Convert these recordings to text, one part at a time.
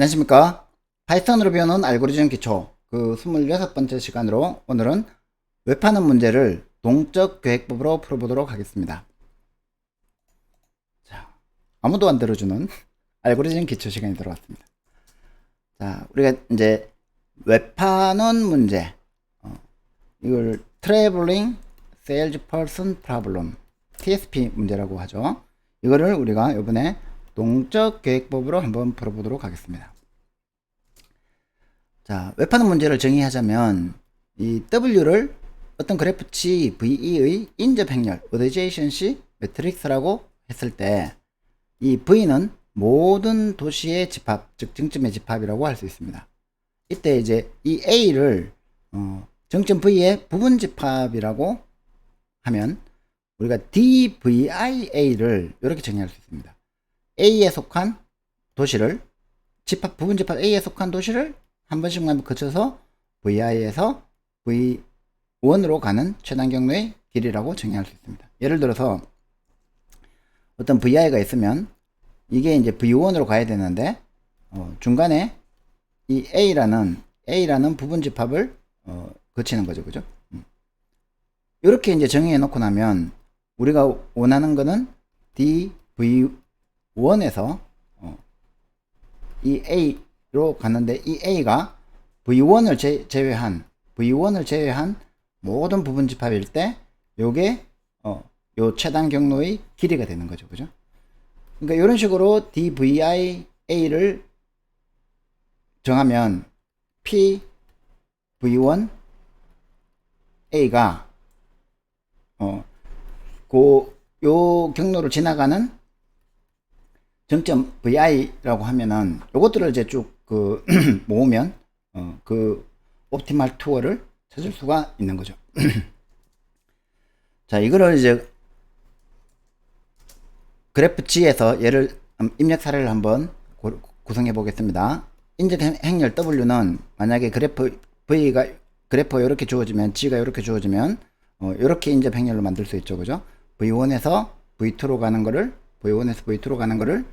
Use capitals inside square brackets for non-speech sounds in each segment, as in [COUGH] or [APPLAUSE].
안녕하십니까. 파이썬으로 배우는 알고리즘 기초 그 26번째 시간으로 오늘은 웹하는 문제를 동적 계획법으로 풀어보도록 하겠습니다. 자, 아무도 안 들어주는 [LAUGHS] 알고리즘 기초 시간이 들어왔습니다. 자, 우리가 이제 웹하는 문제, 어, 이걸 Traveling Salesperson Problem, TSP 문제라고 하죠. 이거를 우리가 이번에 동적 계획법으로 한번 풀어보도록 하겠습니다. 자, 웹하는 문제를 정의하자면 이 W를 어떤 그래프치 VE의 인접 행렬, 어드제이션시 매트릭스라고 했을 때 이 V는 모든 도시의 집합, 즉 정점의 집합이라고 할 수 있습니다. 이때 이제 이 A를 어, 정점 V의 부분 집합이라고 하면 우리가 DVIA를 이렇게 정의할 수 있습니다. A에 속한 도시를 집합 부분 집합 A에 속한 도시를 한 번씩만 거쳐서 VI에서 V1으로 가는 최단 경로의 길이라고 정의할 수 있습니다. 예를 들어서 어떤 VI가 있으면 이게 이제 V1으로 가야 되는데 어, 중간에 이 A라는 A라는 부분 집합을 어, 거치는 거죠, 그죠? 음. 이렇게 이제 정의해 놓고 나면 우리가 원하는 거는 DV1에서 어, 이 A 로 가는데 이 A가 V1을 제, 제외한 V1을 제외한 모든 부분 집합일 때 요게 어, 요 최단 경로의 길이가 되는 거죠. 그죠? 그러니까 이런 식으로 DVIA를 정하면 P V1 A가 어, 그, 요 경로를 지나가는 정점 VI라고 하면은 요것들을 이제 쭉 그 [CLEARS THROAT] 모으면 어, 그 옵티말 투어를 찾을 수가 있는 거죠. [CLEARS THROAT] 자, 이거를 이제 그래프 G에서 예를 입력 사례를 한번 고, 구성해 보겠습니다. 인적 행렬 W는 만약에 그래프 V가 그래프가 이렇게 주어지면 G가 이렇게 주어지면 어, 이렇게 인접 행렬로 만들 수 있죠. 그죠? V1에서 V2로 가는 거를 V1에서 V2로 가는 거를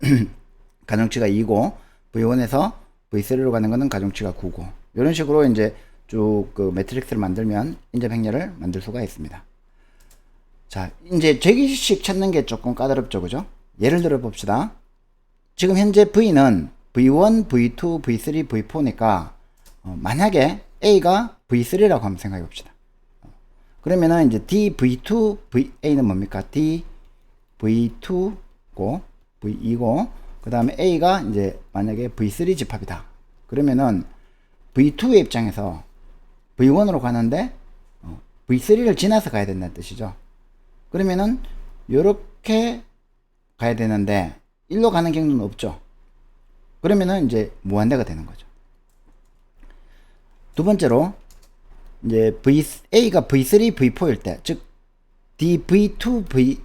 [CLEARS THROAT] 가정치가 2고 V1에서 V3로 가는 거는 가정치가 9고 이런 식으로 이제 쭉 그 매트릭스를 만들면 인접 행렬을 만들 수가 있습니다. 자, 이제 제기식 찾는 게 조금 까다롭죠. 그죠? 예를 들어 봅시다. 지금 현재 V는 V1, V2, V3, V4니까 어, 만약에 A가 V3라고 한번 생각해 봅시다. 그러면은 이제 DV2, VA는 뭡니까? DV2고 V2고 그 다음에 A가 이제 만약에 V3 집합이다. 그러면은 V2의 입장에서 V1으로 가는데 어, V3를 지나서 가야 된다는 뜻이죠. 그러면은 이렇게 가야 되는데 일로 가는 경로는 없죠. 그러면은 이제 무한대가 되는 거죠. 두 번째로 이제 V A가 V3, V4일 때, 즉 DV2, V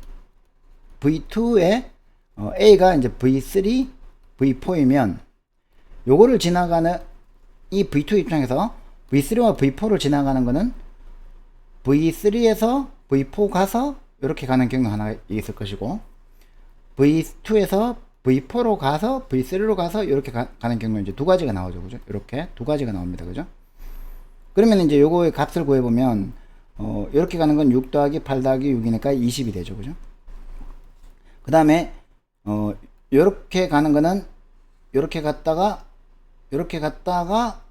V2에 어, A가 이제 V3, V4이면 요거를 지나가는 이 V2 입장에서 V3와 V4를 지나가는 거는 V3에서 V4 가서 이렇게 가는 경로 하나 있을 것이고 V2에서 V4로 가서 V3로 가서 이렇게 가, 는 경로 이제 두 가지가 나오죠. 그죠? 이렇게 두 가지가 나옵니다. 그죠? 그러면 이제 요거의 값을 구해 보면 어, 이렇게 가는 건 6 더하기 8 더하기 6이니까 20이 되죠. 그죠? 그 다음에 어, 요렇게 가는 거는 요렇게 갔다가 요렇게 갔다가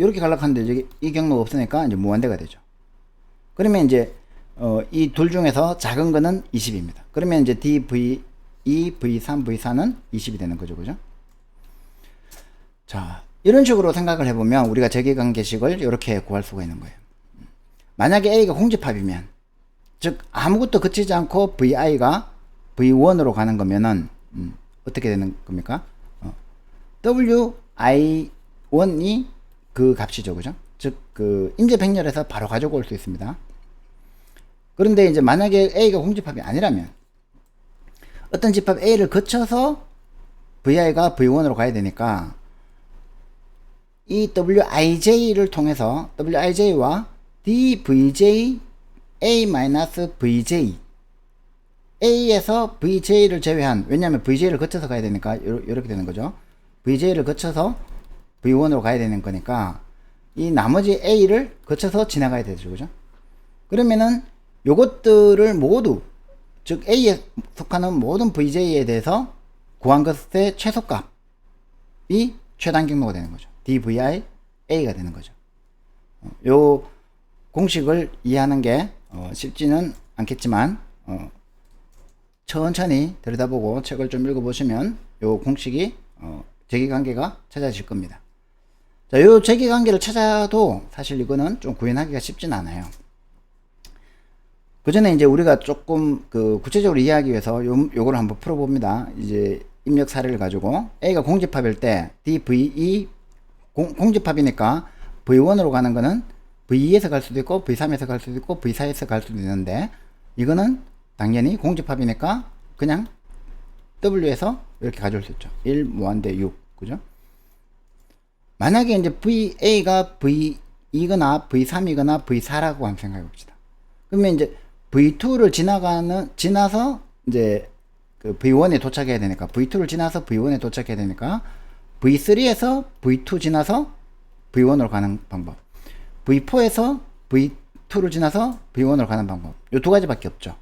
요렇게 가려고 하는데 이제 이 경로가 없으니까 이제 무한대가 되죠. 그러면 이제 어, 이 둘 중에서 작은 거는 20입니다. 그러면 이제 DV2, V3, V4는 20이 되는 거죠. 그죠? 자, 이런 식으로 생각을 해보면 우리가 재계관계식을 이렇게 구할 수가 있는 거예요. 만약에 A가 공집합이면 즉 아무것도 거치지 않고 VI가 V1으로 가는 거면은 음, 어떻게 되는 겁니까? 어, WI1이 그 값이죠. 그죠? 즉 그 인제 백렬에서 바로 가지고 올수 있습니다. 그런데 이제 만약에 A가 공집합이 아니라면 어떤 집합 A를 거쳐서 VI가 V1으로 가야 되니까 이 WIJ를 통해서 WIJ와 DVJ A-VJ A에서 VJ를 제외한 왜냐하면 VJ를 거쳐서 가야 되니까 이렇게 되는 거죠. VJ를 거쳐서 V1으로 가야 되는 거니까 이 나머지 A를 거쳐서 지나가야 되죠. 그죠? 그러면은 요것들을 모두 즉 A에 속하는 모든 VJ에 대해서 구한 것의 최소값이 최단 경로가 되는 거죠. DVI A가 되는 거죠. 어, 요 공식을 이해하는 게 어, 쉽지는 않겠지만 어, 천천히 들여다보고 책을 좀 읽어보시면 요 공식이 어, 제기관계가 찾아질 겁니다. 자, 요 제기관계를 찾아도 사실 이거는 좀 구현하기가 쉽진 않아요. 그 전에 이제 우리가 조금 그 구체적으로 이해하기 위해서 요, 요거를 한번 풀어봅니다. 이제 입력 사례를 가지고 A가 공집합일 때 DVE 공, 공집합이니까 V1으로 가는 거는 V2에서 갈 수도 있고 V3에서 갈 수도 있고 V4에서 갈 수도 있는데 이거는 당연히 공집합이니까 그냥 W에서 이렇게 가져올 수 있죠. 1 무한대 6 그죠? 만약에 이제 VA가 V2거나 V3이거나 V4라고 한번 생각해 봅시다. 그러면 이제 V2를 지나가는 지나서 이제 그 V1에 도착해야 되니까 V2를 지나서 V1에 도착해야 되니까 V3에서 V2 지나서 V1으로 가는 방법. V4에서 V2를 지나서 V1으로 가는 방법. 요 두 가지밖에 없죠.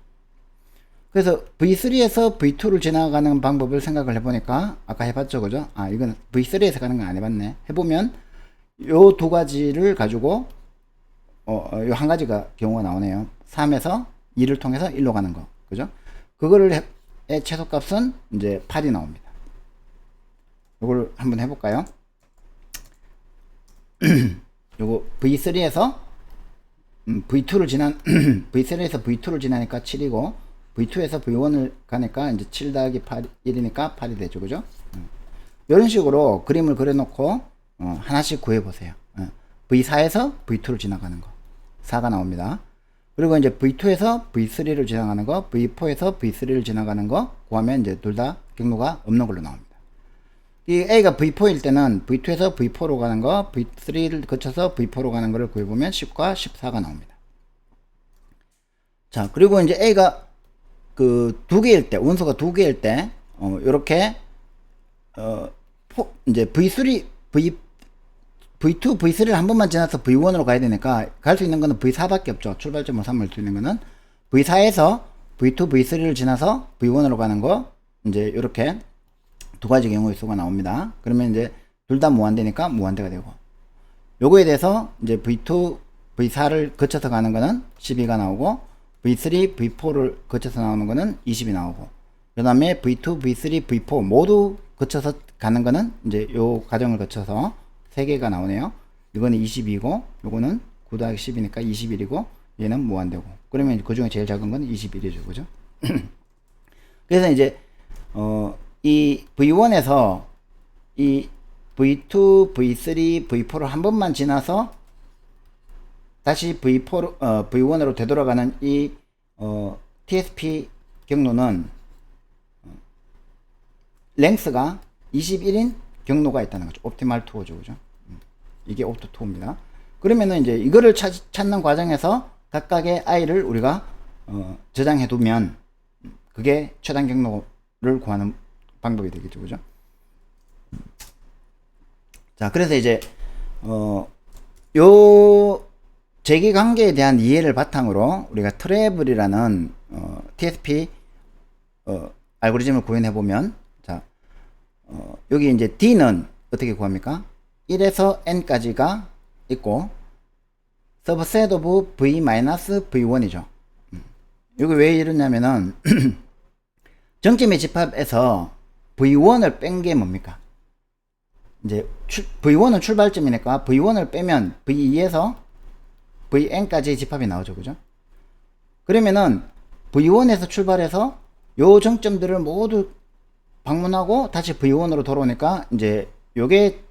그래서 V3에서 V2를 지나가는 방법을 생각을 해보니까 아까 해봤죠, 그죠? 아, 이건 V3에서 가는 건 안 해봤네. 해보면 요 두 가지를 가지고 어, 요 한 가지가 경우가 나오네요. 3에서 2를 통해서 1로 가는 거, 그죠? 그거를 해, 의 최소값은 이제 8이 나옵니다. 요걸 한번 해볼까요? [CLEARS THROAT] 요거 V3에서 음, V2를 지난 [CLEARS THROAT] V3에서 V2를 지나니까 7이고 V2에서 V1을 가니까 이제 7 더하기 8, 1이니까 8이 되죠. 그죠? 음. 이런 식으로 그림을 그려놓고 어, 하나씩 구해보세요. 어. V4에서 V2를 지나가는 거. 4가 나옵니다. 그리고 이제 V2에서 V3를 지나가는 거, V4에서 V3를 지나가는 거 구하면 이제 둘 다 경로가 없는 걸로 나옵니다. 이 A가 V4일 때는 V2에서 V4로 가는 거, V3를 거쳐서 V4로 가는 거를 구해보면 10과 14가 나옵니다. 자, 그리고 이제 A가 그 두 개일 때, 원소가 두 개일 때, 어, 요렇게, 어, 포, 이제 V3, V, V2, V3를 한 번만 지나서 V1으로 가야 되니까 갈 수 있는 거는 V4밖에 없죠. 출발점을 삼을 수 있는 거는 V4에서 V2, V3를 지나서 V1으로 가는 거, 이제 요렇게 두 가지 경우의 수가 나옵니다. 그러면 이제 둘 다 무한대니까 무한대가 되고 요거에 대해서 이제 V2, V4를 거쳐서 가는 거는 12가 나오고 V3, V4를 거쳐서 나오는 거는 20이 나오고 그 다음에 V2, V3, V4 모두 거쳐서 가는 거는 이제 요 과정을 거쳐서 3개가 나오네요. 이거는 22고 요거는 9 더하기 10이니까 21이고 얘는 무한대고 그러면 그 중에 제일 작은 건 21이죠. 그죠? [CLEARS THROAT] 그래서 이제 어, 이 V1에서 이 V2, V3, V4를 한 번만 지나서 다시 V4, 어, V1으로 되돌아가는 이 어, TSP 경로는 어, 랭스가 21인 경로가 있다는 거죠. 옵티말 투어죠. 그죠? 음, 이게 옵토 투어입니다. 그러면은 이제 이거를 찾, 찾는 과정에서 각각의 아이를 우리가 어, 저장해 두면 그게 최단 경로를 구하는 방법이 되겠죠. 그죠? 자, 그래서 이제, 어, 요, 재기 관계에 대한 이해를 바탕으로 우리가 트래블이라는, 어, TSP, 어, 알고리즘을 구현해 보면, 자, 어, 여기 이제 D는 어떻게 구합니까? 1에서 N까지가 있고, subset of V-V1이죠. 음. 여기 왜 이러냐면은, [CLEARS THROAT] 정점의 집합에서 V1을 뺀 게 뭡니까? 이제 출, V1은 출발점이니까 V1을 빼면 V2에서 Vn까지 집합이 나오죠. 그죠? 그러면은 V1에서 출발해서 요 정점들을 모두 방문하고 다시 V1으로 돌아오니까 이제 요게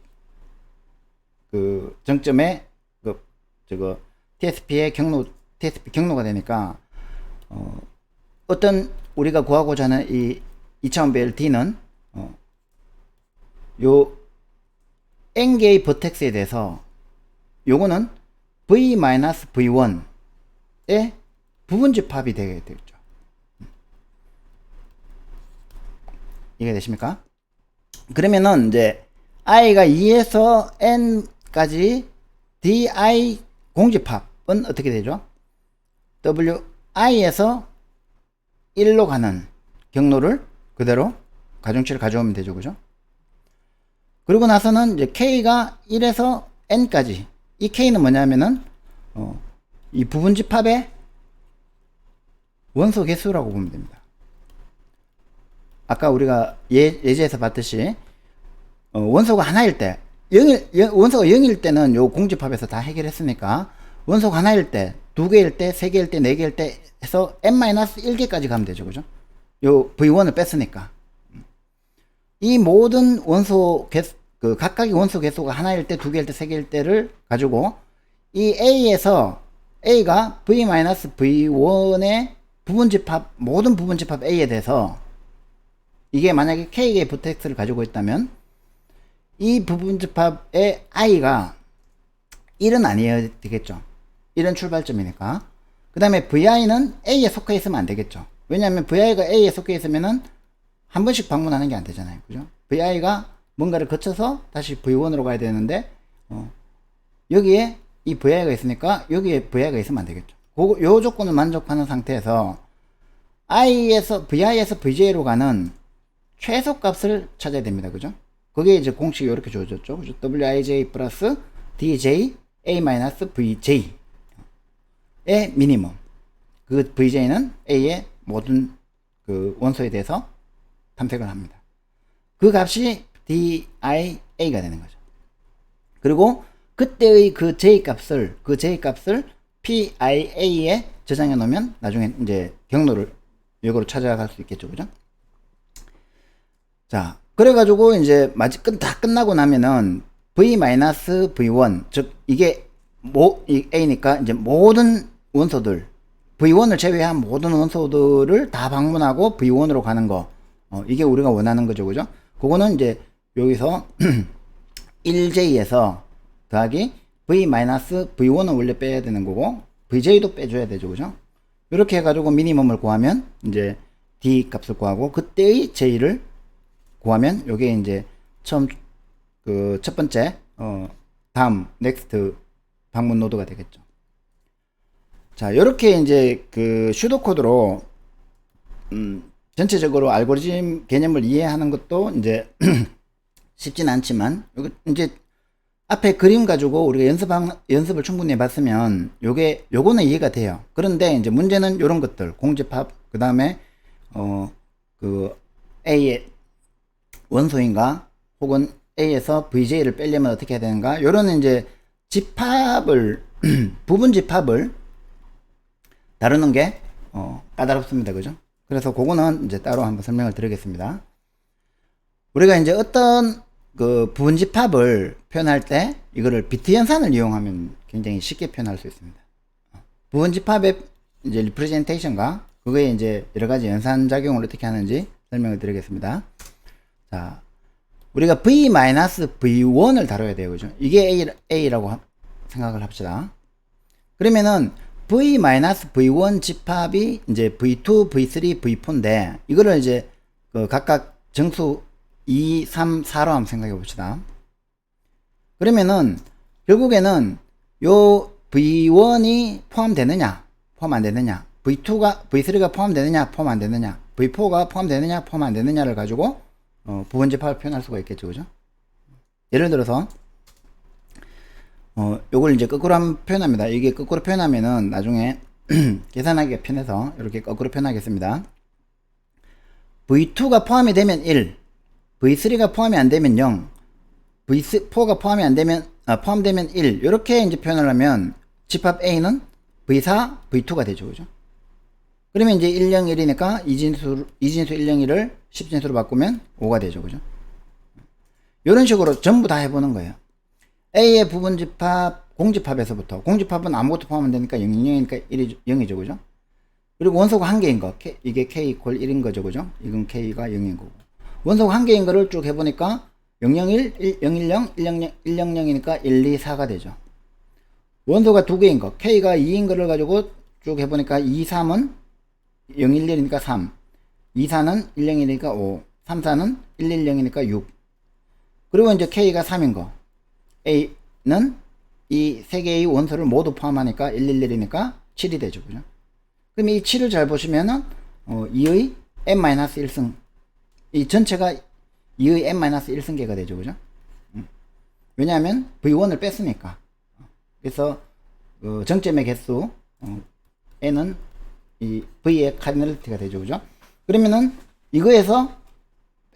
그 정점의 그 저거 TSP의 경로 TSP 경로가 되니까 어 어떤 우리가 구하고자 하는 이 2차원 배열 D는 어, 요 N개의 버텍스에 대해서 요거는 V-V1의 부분집합이 되게 되겠죠. 이해 되십니까? 그러면은 이제 i가 2에서 n까지 di 공집합은 어떻게 되죠? wi에서 1로 가는 경로를 그대로 가중치를 가져오면 되죠. 그죠? 그리고 나서는 이제 k가 1에서 n까지 이 k는 뭐냐면은 어, 이 부분 집합의 원소 개수라고 보면 됩니다. 아까 우리가 예, 예제에서 봤듯이 어, 원소가 하나일 때 0일, 영- 원소가 0일 때는 요 공집합에서 다 해결했으니까 원소가 하나일 때, 두 개일 때, 세 개일 때, 네 개일 때 해서 n-1개까지 가면 되죠. 그죠? 요 V1을 뺐으니까. 이 모든 원소 개, 그 각각의 원소 개수가 하나일 때, 두 개일 때, 세 개일 때를 가지고 이 A에서 A가 V-V1의 부분 집합, 모든 부분 집합 A에 대해서 이게 만약에 K의 부텍스를 가지고 있다면 이 부분 집합의 i가 1은 아니어야 되겠죠. 1은 출발점이니까. 그 다음에 vi는 a에 속해 있으면 안 되겠죠. 왜냐하면 vi가 a에 속해 있으면은 한 번씩 방문하는 게 안 되잖아요. 그죠? vi가 뭔가를 거쳐서 다시 v1으로 가야 되는데, 어, 여기에 이 vi가 있으니까 여기에 vi가 있으면 안 되겠죠. 그, 요 조건을 만족하는 상태에서 i에서, vi에서 vj로 가는 최소 값을 찾아야 됩니다. 그죠? 그게 이제 공식이 이렇게 주어졌죠. 그죠? wij 플러스 dj a 마이너스 vj 의 미니멈. 그 vj는 a의 모든 그 원소에 대해서 탐색을 합니다. 그 값이 dia가 되는 거죠. 그리고 그때의 그 j 값을 그 j 값을 pia에 저장해 놓으면 나중에 이제 경로를 역으로 찾아갈 수 있겠죠. 그죠? 자, 그래 가지고 이제 마치 끝, 다 끝나고 나면은 v-v1 즉 이게 모, 이 a니까 이제 모든 원소들 v1을 제외한 모든 원소들을 다 방문하고 v1으로 가는 거 어, 이게 우리가 원하는 거죠, 그죠? 그거는 이제 여기서 [CLEARS THROAT] 1j에서 더하기 v-v1은 원래 빼야 되는 거고 vj도 빼줘야 되죠, 그죠? 이렇게 해가지고 미니멈을 구하면 이제 d 값을 구하고 그때의 j를 구하면 요게 이제 처음 그 첫 번째 어 다음 넥스트 방문 노드가 되겠죠. 자, 이렇게 이제 그 슈도 코드로 음 전체적으로 알고리즘 개념을 이해하는 것도 이제 [CLEARS THROAT] 쉽진 않지만 요거 이제 앞에 그림 가지고 우리가 연습한 연습을 충분히 해봤으면 요게 요거는 이해가 돼요. 그런데 이제 문제는 요런 것들. 공집합 그 다음에 어 그 A의 원소인가? 혹은 A에서 VJ를 빼려면 어떻게 해야 되는가? 요런 이제 집합을 [CLEARS THROAT] 부분 집합을 다루는 게 어, 까다롭습니다. 그죠? 그래서 그거는 이제 따로 한번 설명을 드리겠습니다. 우리가 이제 어떤 그 부분 집합을 표현할 때 이거를 비트 연산을 이용하면 굉장히 쉽게 표현할 수 있습니다 부분 집합의 이제 리프레젠테이션과 그거에 이제 여러 가지 연산 작용을 어떻게 하는지 설명을 드리겠습니다 자, 우리가 v-v1을 다뤄야 돼요. 그죠? 이게 A, A라고 하- 생각을 합시다. 그러면은 v-v1 집합이 이제 v2, v3, v4인데 이거를 이제 그 각각 정수 2, 3, 4로 한번 생각해 봅시다. 그러면은 결국에는 요 v1이 포함되느냐, 포함 안 되느냐, v2가 v3가 포함되느냐, 포함 안 되느냐, v4가 포함되느냐, 포함 안 되느냐를 가지고 어, 부분 집합을 표현할 수가 있겠죠, 그죠? 예를 들어서, 어, 요걸 이제 거꾸로 한번 표현합니다. 이게 거꾸로 표현하면은 나중에 [CLEARS THROAT] 계산하기가 편해서 이렇게 거꾸로 표현하겠습니다. V2가 포함이 되면 1, V3가 포함이 안 되면 0, V4가 포함이 안 되면, 아, 포함되면 1. 이렇게 이제 표현을 하면 집합 A는 V4, V2가 되죠, 그죠? 그러면 이제 1, 0, 1이니까 이진수, 이진수 1, 0, 1을 10진수로 바꾸면 5가 되죠. 그죠? 이런 식으로 전부 다 해보는 거예요. A의 부분 집합, 공집합에서부터. 공집합은 아무것도 포함 안 되니까 0, 0이니까 1이, 0이죠. 그죠? 그리고 원소가 한 개인 거. 이게 K 이퀄 1인 거죠. 그죠? 이건 K가 0인 거고. 원소가 한 개인 거를 쭉 해보니까 001, 1, 010, 100, 100이니까 1, 2, 4가 되죠. 원소가 두 개인 거. K가 2인 거를 가지고 쭉 해보니까 2, 3은 011이니까 3, 2, 4는 101이니까 5, 3, 4는 110이니까 6. 그리고 이제 K가 3인 거. A는 이 세 개의 원소를 모두 포함하니까 111이니까 7이 되죠. 그죠? 그럼 이 7을 잘 보시면은 어, 2의 n-1승 이 전체가 2의 n-1승계가 되죠. 그죠? 음. 왜냐하면 V1을 뺐으니까. 그래서 어, 정점의 개수 어, n은 이 V의 카디널리티가 되죠. 그죠? 그러면은 이거에서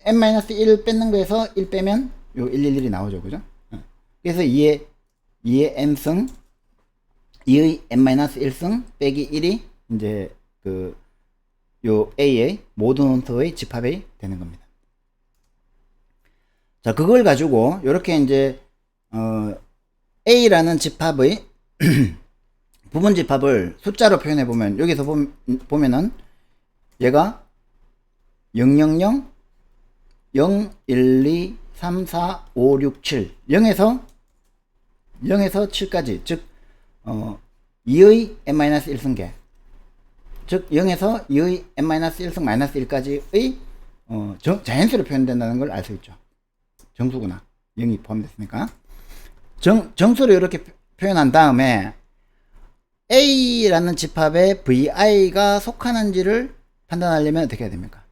n-1 뺏는 거에서 1 빼면 요 111이 나오죠. 그죠? 어. 그래서 2의 2의 n승 2의 n-1승 빼기 1이 이제 그 요 A의 모든 원소의 집합이 되는 겁니다. 자, 그걸 가지고 이렇게 이제 어 A라는 집합의 [CLEARS THROAT] 부분 집합을 숫자로 표현해 보면 여기서 보, 보면은 얘가 000 0, 1, 2, 3, 4, 5, 6, 7 0에서 0에서 7까지 즉 어, 2의 n-1승계 즉 0에서 2의 n-1승 마이너스 1까지의 어, 정, 자연수로 표현된다는 걸 알 수 있죠. 정수구나. 0이 포함됐으니까. 정, 정수로 이렇게 표- 표현한 다음에 A라는 집합에 VI가 속하는지를 판단하려면 어떻게 해야 됩니까?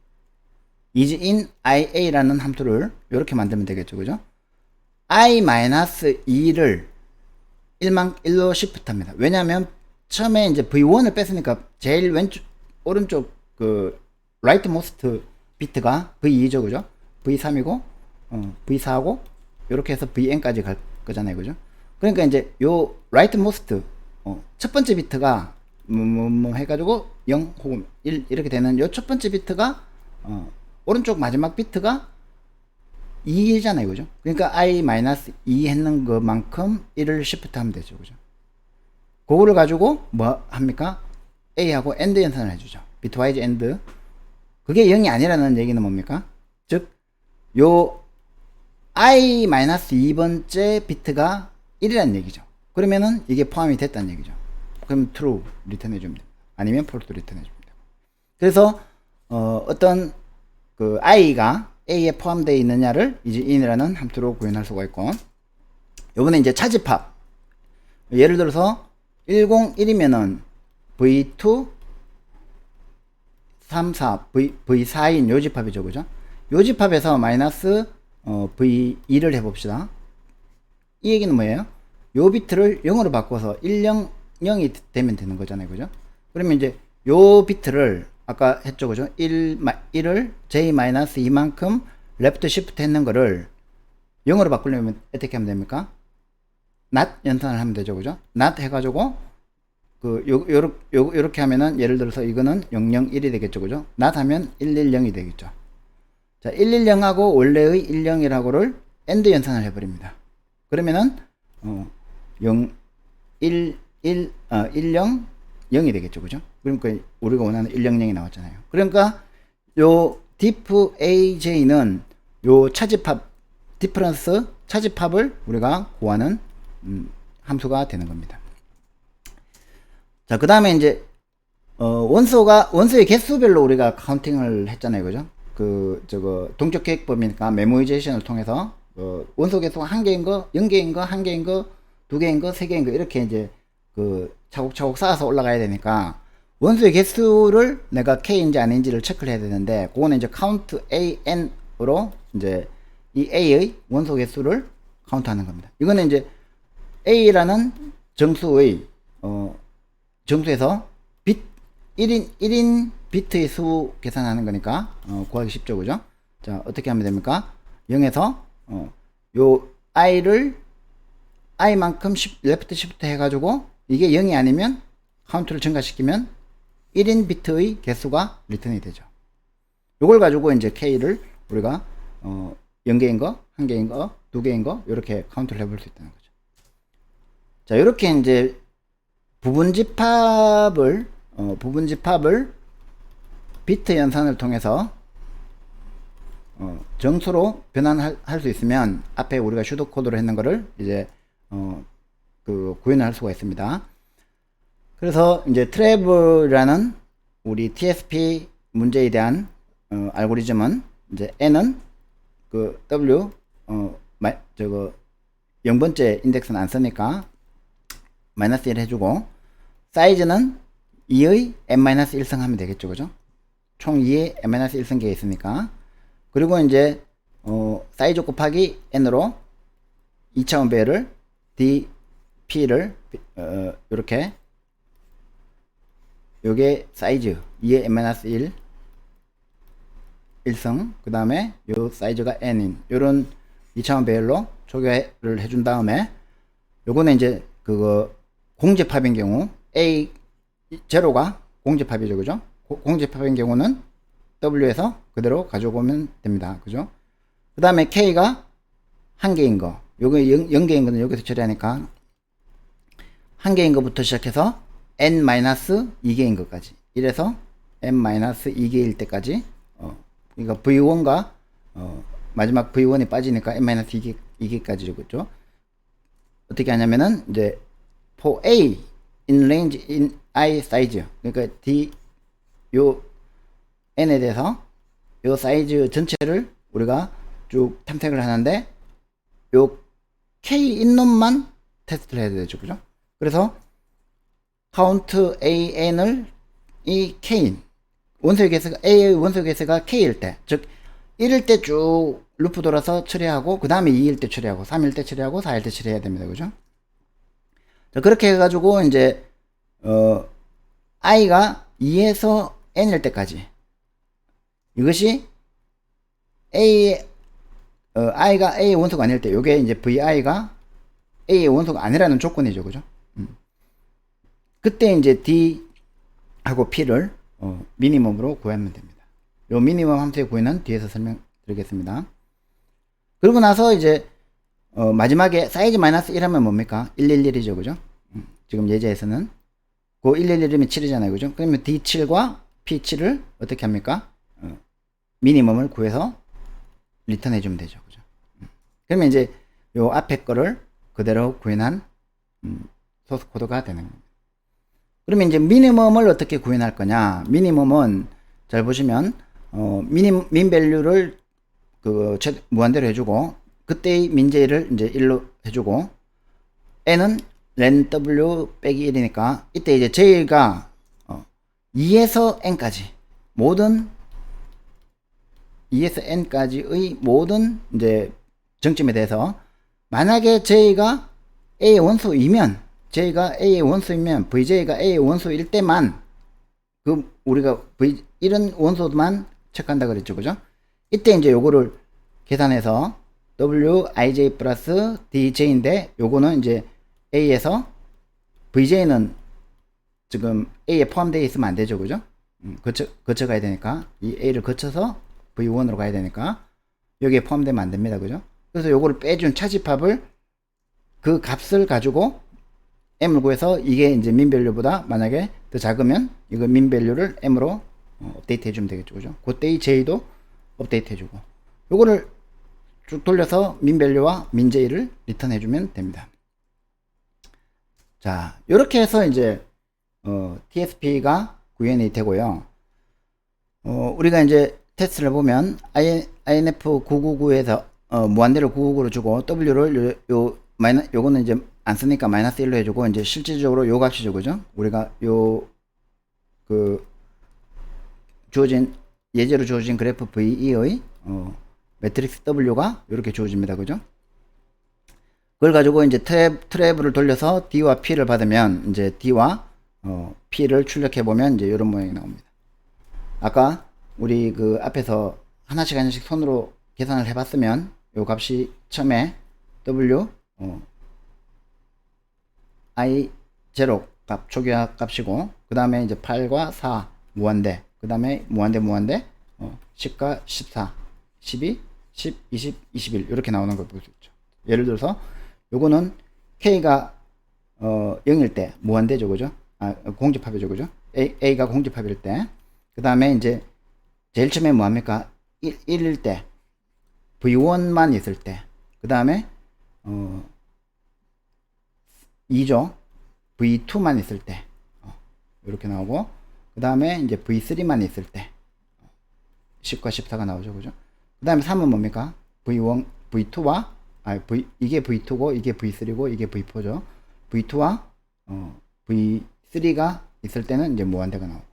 is in IA라는 함수를 이렇게 만들면 되겠죠. 그죠? I-2를 1만 1로 시프트합니다. 왜냐하면 처음에 이제 V1을 뺐으니까 제일 왼쪽 오른쪽 그 라이트 모스트 비트가 V2죠. 그죠? V3이고 어, V4하고 이렇게 해서 VN까지 갈 거잖아요. 그죠? 그러니까 이제 요 라이트 모스트 어, 첫 번째 비트가 뭐, 뭐, 뭐 해가지고 0 혹은 1 이렇게 되는 요 첫 번째 비트가 어, 오른쪽 마지막 비트가 2잖아요. 그죠? 그러니까 i-2 했는 것만큼 1을 시프트 하면 되죠. 그죠? 그거를 가지고 뭐 합니까? A하고 AND 연산을 해주죠. bitwise AND. 그게 0이 아니라는 얘기는 뭡니까? 즉, 요 i-2번째 비트가 1이라는 얘기죠. 그러면은 이게 포함이 됐다는 얘기죠. 그럼 true 리턴 해주면 됩니다. 아니면 false 리턴 해주면 됩니다. 그래서 어, 어떤 그 i가 a에 포함되어 있느냐를 이제 in이라는 함수로 구현할 수가 있고 요번에 이제 차집합 예를 들어서 101이면은 v2 3, 4, v, v4인 요 집합이죠. 그죠? 요 집합에서 마이너스 어, v2를 해 봅시다. 이 얘기는 뭐예요? 요 비트를 0으로 바꿔서 1, 0, 0이 되면 되는 거잖아요. 그죠? 그러면 이제 요 비트를 아까 했죠. 그죠? 1, 1을 j-2만큼 레프트 시프트 했는 거를 0으로 바꾸려면 어떻게 하면 됩니까? Not 연산을 하면 되죠. 그죠? not 해가지고 그 요, 요, 요, 요렇게 하면은 예를 들어서 이거는 001이 되겠죠. 그죠? not 하면 110이 되겠죠. 자, 110하고 원래의 10이라고를 AND 연산을 해버립니다. 그러면은 어, 0, 1, 1, 어, 10, 0이 되겠죠. 그죠? 그러니까 우리가 원하는 100이 나왔잖아요. 그러니까 요 diff aj는 요 차집합 디퍼런스 차집합을 우리가 구하는 음, 함수가 되는 겁니다. 자, 그 다음에 이제 어, 원소가 원소의 개수별로 우리가 카운팅을 했잖아요. 그죠? 그 저거 동적 계획법이니까 메모이제이션을 통해서 어, 원소 개수가 한 개인 거, 0개인 거, 한 개인 거, 두 개인 거, 세 개인 거 이렇게 이제 그 차곡차곡 쌓아서 올라가야 되니까 원소의 개수를 내가 k인지 아닌지를 체크를 해야 되는데 그거는 이제 count a n으로 이제 이 a의 원소 개수를 카운트 하는 겁니다. 이거는 이제 a라는 정수의 어 정수에서 빗 1인 1인 비트의 수 계산하는 거니까 어, 구하기 쉽죠, 그죠? 자 어떻게 하면 됩니까? 0에서 어, 요 i를 i만큼 레프트 시프트 해가지고 이게 0이 아니면 카운트를 증가시키면 1인 비트의 개수가 리턴이 되죠. 요걸 가지고 이제 k를 우리가 어, 0개인 거, 1개인 거, 2개인 거 이렇게 카운트를 해볼 수 있다는 거죠. 자, 이렇게 이제 부분 집합을 어, 부분 집합을 비트 연산을 통해서 어, 정수로 변환할 수 있으면 앞에 우리가 슈도 코드로 했는 거를 이제 어, 그 구현을 할 수가 있습니다. 그래서 이제 트래블이라는 우리 TSP 문제에 대한 어, 알고리즘은 이제 n은 그 w 어, 마, 저거 0번째 인덱스는 안 쓰니까 마이너스 1 해주고 사이즈는 2의 n-1승 하면 되겠죠 그죠? 총 2의 n-1승 개 있으니까. 그리고 이제 어, 사이즈 곱하기 n으로 2차원 배를 d p를 어, 이렇게 요게 사이즈 2의 n-1 1승 그 다음에 요 사이즈가 n인. 요런 2차원 배열로 초기화를 해준 다음에 요거는 이제 그거 공제팝인 경우 A 제로가 공제팝이죠. 그죠? 고- 공제팝인 경우는 W에서 그대로 가져오면 됩니다. 그죠? 그 다음에 K가 한 개인 거. 영, 영 개인 거는 여기서 처리하니까 한 개인 것부터 시작해서 n-2개인 것까지. 이래서 n-2개일 때까지 어, 그러니까 v1과 어, 마지막 v1이 빠지니까 n-2개 2개까지죠. 그죠? 어떻게 하냐면은 이제 for a in range in i size. 그러니까 d 요 n에 대해서 요 사이즈 전체를 우리가 쭉 탐색을 하는데 요 k 인놈만 테스트를 해야 되죠. 그죠? 그래서 count an을 이 k인 원소의 개수가 a의 원소 개수가 k일 때즉 1일 때 쭉 루프 돌아서 처리하고 그 다음에 2일 때 처리하고 3일 때 처리하고 4일 때 처리해야 됩니다. 그죠 자 그렇게 해가지고 이제 어 i가 2에서 n일 때까지. 이것이 a 어, i가 a의 원소가 아닐 때 요게 이제 vi가 a의 원소가 아니라는 조건이죠. 그죠? 음. 그때 이제 d 하고 p를 어, 미니멈으로 구하면 됩니다. 요 미니멈 함수의 구현은 뒤에서 설명드리겠습니다. 그러고 나서 이제 어, 마지막에 사이즈 마이너스 1 하면 뭡니까? 111이죠 그죠? 음, 지금 예제에서는. 그 111이면 7이잖아요 그죠? 그러면 d7과 p7을 어떻게 합니까? 어, 미니멈을 구해서 리턴 해주면 되죠 그죠? 음. 그러면 이제 요 앞에 거를 그대로 구현한 음, 소스 코드가 되는 겁니다. 그러면 이제 미니멈을 어떻게 구현할 거냐? 미니멈은 잘 보시면 어, 미니 민 밸류를 그 최- 무한대로 해주고 그때의 민제를 이제 1로 해주고 n은 len w 빼기 1이니까 이때 이제 j가 어, 2에서 n까지 모든 2에서 n까지의 모든 이제 정점에 대해서 만약에 j가 a의 원소이면 j가 a의 원소이면 vj가 a의 원소일 때만 그 우리가 v 이런 원소만 체크한다 그랬죠. 그죠? 이때 이제 요거를 계산해서 wij 플러스 dj인데 요거는 이제 a에서 vj는 지금 a에 포함되어 있으면 안 되죠 그죠? 음, 거쳐, 거쳐 가야 되니까. 이 a를 거쳐서 v1으로 가야 되니까 여기에 포함되면 안 됩니다 그죠? 그래서 요거를 빼준 차집합을 그 값을 가지고 m을 구해서 이게 이제 민밸류보다 만약에 더 작으면 이거 민밸류를 m으로 어, 업데이트 해주면 되겠죠 그죠? 그때의 j도 업데이트 해주고. 요거를 쭉 돌려서 민밸류와 민제이를 리턴 해 주면 됩니다. 자 이렇게 해서 이제 어, TSP가 구현이 되고요. 어, 우리가 이제 테스트를 보면 INF 999에서 어, 무한대를 999로 주고 W를 요, 요 마이너 요거는 이제 안 쓰니까 마이너스 1로 해주고 이제 실질적으로 요 값이죠. 그죠? 우리가 요 그 주어진 예제로 주어진 그래프 VE의 어, 매트릭스 W가 이렇게 주어집니다. 그죠? 그걸 가지고 이제 트랩, 트랩을 돌려서 D와 P를 받으면 이제 D와 어, P를 출력해 보면 이제 이런 모양이 나옵니다. 아까 우리 그 앞에서 하나씩 하나씩 손으로 계산을 해봤으면 요 값이 처음에 W 어, I 제로 값 초기화 값이고 그 다음에 이제 8과 4 무한대 그 다음에 무한대 무한대 어, 10과 14 12 10 20 21 이렇게 나오는 걸 볼 수 있죠. 예를 들어서 요거는 K가 어 0일 때 무한대죠. 그죠? 아 공집합이죠. 그죠? A, A가 공집합일 때. 그 다음에 이제 제일 처음에 뭐합니까? 1, 1일 때 V1만 있을 때. 그 다음에 어 2죠? V2만 있을 때. 어, 이렇게 나오고. 그 다음에 이제 V3만 있을 때. 10과 14가 나오죠. 그죠 그 다음에 3은 뭡니까 V1 V2와 아, V, 이게 V2고, 이게 V3고, 이게 V4죠. V2와, 어, V3가 있을 때는 이제 무한대가 나오고,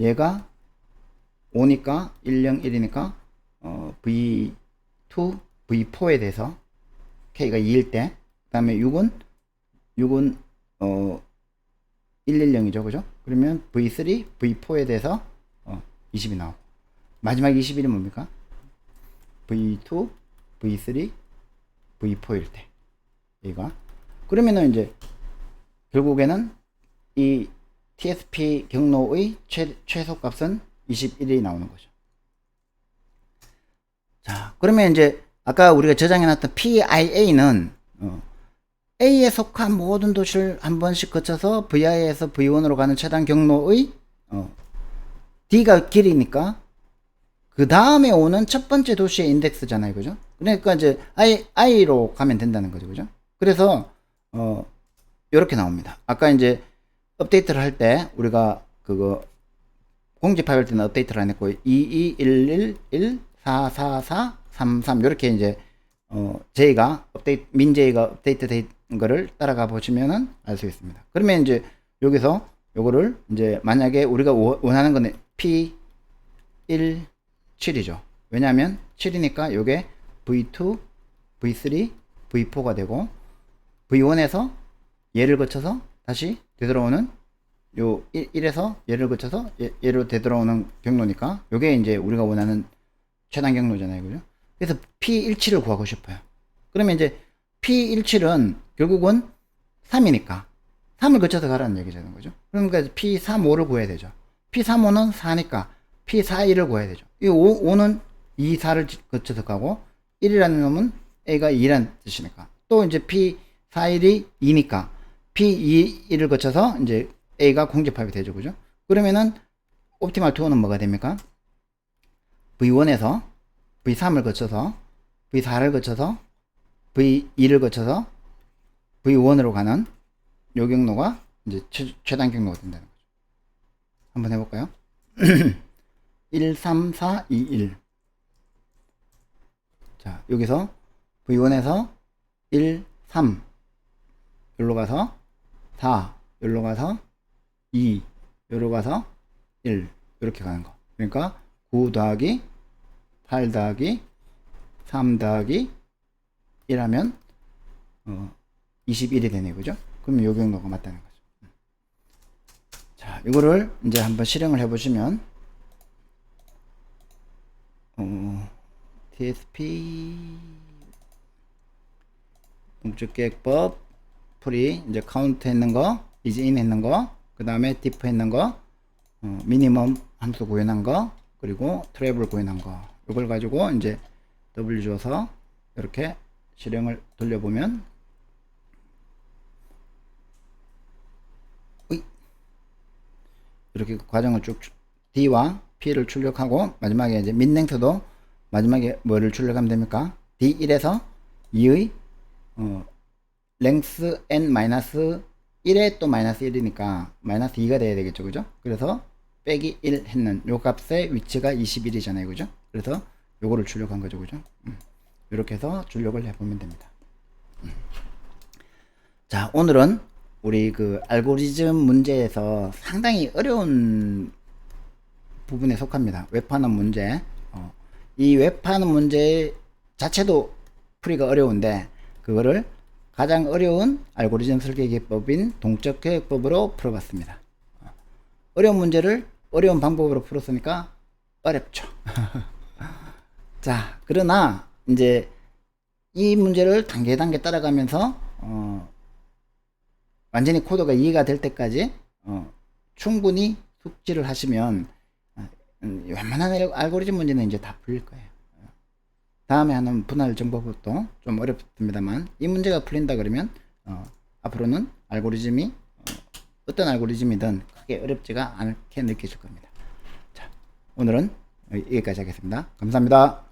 얘가 5니까, 10, 1이니까, 어, V2, V4에 대해서, K가 2일 때, 그 다음에 6은, 6은, 어, 110이죠. 그죠? 그러면 V3, V4에 대해서, 어, 20이 나오고, 마지막 21이 뭡니까? V2, V3, V4일 때. 얘가. 그러면은 이제 결국에는 이 TSP 경로의 최, 최소값은 21이 나오는 거죠. 자, 그러면 이제 아까 우리가 저장해놨던 PIA는 어, A에 속한 모든 도시를 한 번씩 거쳐서 VI에서 V1으로 가는 최단 경로의 어, D가 길이니까 그 다음에 오는 첫 번째 도시의 인덱스잖아요. 그죠? 그러니까 이제 I, I로 가면 된다는 거죠. 그죠? 그래서, 어, 요렇게 나옵니다. 아까 이제 업데이트를 할 때 우리가 그거 공집할 때는 업데이트를 안 했고 221114433 요렇게 이제 어, 제이가 업데이트, 민제이가 업데이트 된 거를 따라가 보시면은 알 수 있습니다. 그러면 이제 여기서 요거를 이제 만약에 우리가 워- 원하는 거는 P 1 7이죠. 왜냐하면 7이니까 요게 V2, V3, V4가 되고 V1에서 얘를 거쳐서 다시 되돌아오는 요 1, 에서 얘를 거쳐서 얘, 얘로 되돌아오는 경로니까 요게 이제 우리가 원하는 최단 경로잖아요. 그죠? 그래서 P17을 구하고 싶어요. 그러면 이제 P17은 결국은 3이니까 3을 거쳐서 가라는 얘기잖아요. 그죠? 그러니까 P35를 구해야 되죠. P35는 4니까 P41을 구해야 되죠. 이 5, 5는 2, 4를 거쳐서 가고 1이라는 놈은 A가 2라는 뜻이니까 또 이제 P41이 2니까 P21을 거쳐서 이제 A가 공집합이 되죠. 그죠? 그러면은 옵티멀 투어는 뭐가 됩니까? V1에서 V3을 거쳐서 V4를 거쳐서 V2를 거쳐서 V1으로 가는 요 경로가 이제 최, 최단 경로가 된다는 거죠. 한번 해볼까요? [CLEARS THROAT] 1, 3, 4, 2, 1. 자, 여기서 V1에서 1, 3. 여기로 가서 4. 여기로 가서 2. 여기로 가서 1. 이렇게 가는 거. 그러니까 9 더하기 8 더하기 3 더하기 1 하면 어, 21이 되네요. 그죠? 그럼 요 경로가 맞다는 거죠. 자, 이거를 이제 한번 실행을 해 보시면 어, TSP 동적 계획법 풀이 이제 카운트 했는 거, 이즈인 했는 거, 그 다음에 디프 했는 거, 어, 미니멈 함수 구현한 거, 그리고 트래블 구현한 거. 이걸 가지고 이제 W 줘서 이렇게 실행을 돌려보면. 이렇게 과정을 쭉 출- D와 P를 출력하고 마지막에 이제 민랭스도 마지막에 뭐를 출력하면 됩니까? D1에서 2의 어, 랭스 n 마이너스 1에 또 마이너스 1이니까 마이너스 2가 돼야 되겠죠. 그죠? 그래서 빼기 1 했는 요 값의 위치가 21이잖아요. 그죠? 그래서 요거를 출력한 거죠. 그죠? 음. 이렇게 해서 출력을 해보면 됩니다. 음. 자 오늘은 우리 그 알고리즘 문제에서 상당히 어려운 부분에 속합니다 웹하는 문제 어, 이 웹하는 문제 자체도 풀이가 어려운데 그거를 가장 어려운 알고리즘 설계 기법인 동적 계획법으로 풀어봤습니다. 어려운 문제를 어려운 방법으로 풀었으니까 어렵죠. [LAUGHS] 자, 그러나 이제 이 문제를 단계 단계 따라가면서 어, 완전히 코드가 이해가 될 때까지 어, 충분히 숙지를 하시면 웬만한 알- 알고리즘 문제는 이제 다 풀릴 거예요. 다음에 하는 분할 정보법도 좀 어렵습니다만 이 문제가 풀린다 그러면 어, 앞으로는 알고리즘이 어, 어떤 알고리즘이든 크게 어렵지가 않게 느껴질 겁니다. 자, 오늘은 여기까지 하겠습니다. 감사합니다.